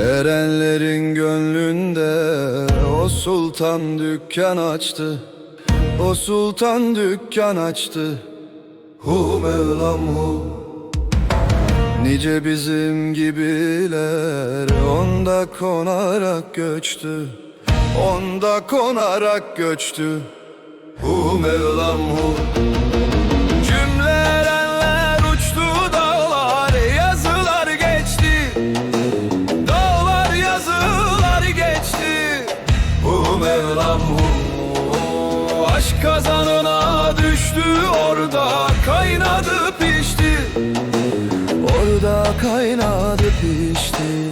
Erenlerin gönlünde o sultan dükkan açtı O sultan dükkan açtı. Hu Mevlam hu. Nice bizim gibiler onda konarak göçtü. Onda konarak göçtü. Hu Mevlam hu Aşk kazanına düştü orada kaynadı pişti. Orada kaynadı pişti.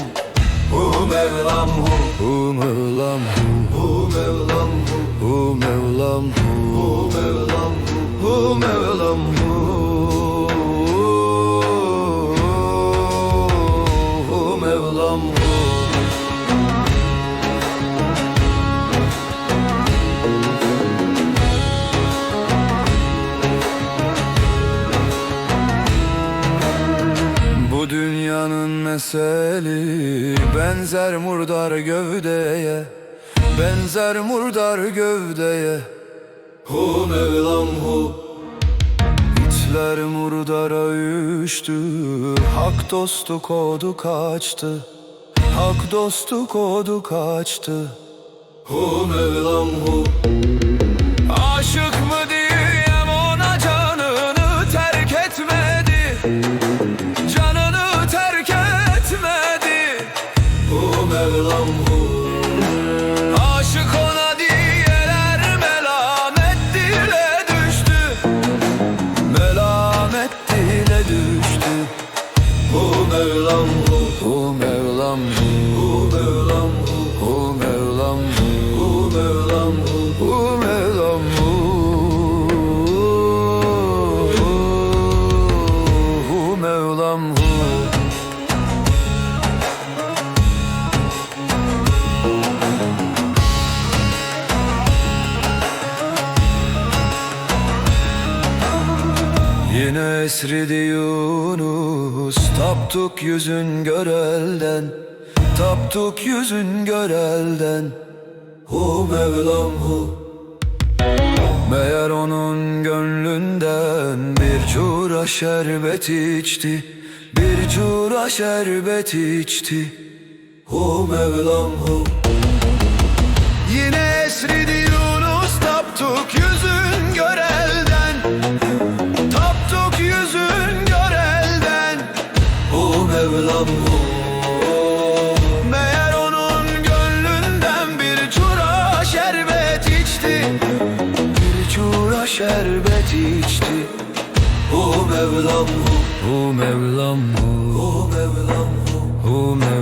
Bu Mevlam hu. Bu Mevlam hu. Bu Mevlam hu. Bu Mevlam hu. Bu Mevlam hu. Bu Mevlam hu. Bu Mevlam hu meseli benzer murdar gövdeye Benzer murdar gövdeye. Hu Mevlam hu. İçler murdara üştü Hak dostu kodu kaçtı Hak dostu kodu kaçtı. Hu Mevlam hu. Aşık mı Mevlam hu Aşık ona diyeler melamet dile düştü. Melamet dile düştü. Bu Mevlam hu Bu Mevlam hu Bu Mevlam hu Bu Yine esridi Yunus Taptuk yüzün görelden Taptuk yüzün görelden Hu Mevlam hu. Meğer onun gönlünden bir cura şerbet içti Bir cura şerbet içti. Hu Mevlam hu. Yine esridi gözün gör elden. O Mevlam o Meğer onun gönlünden bir çura şerbet içti. Bir çura şerbet içti. O Mevlam o O Mevlam o O Mevlam o O Mevlam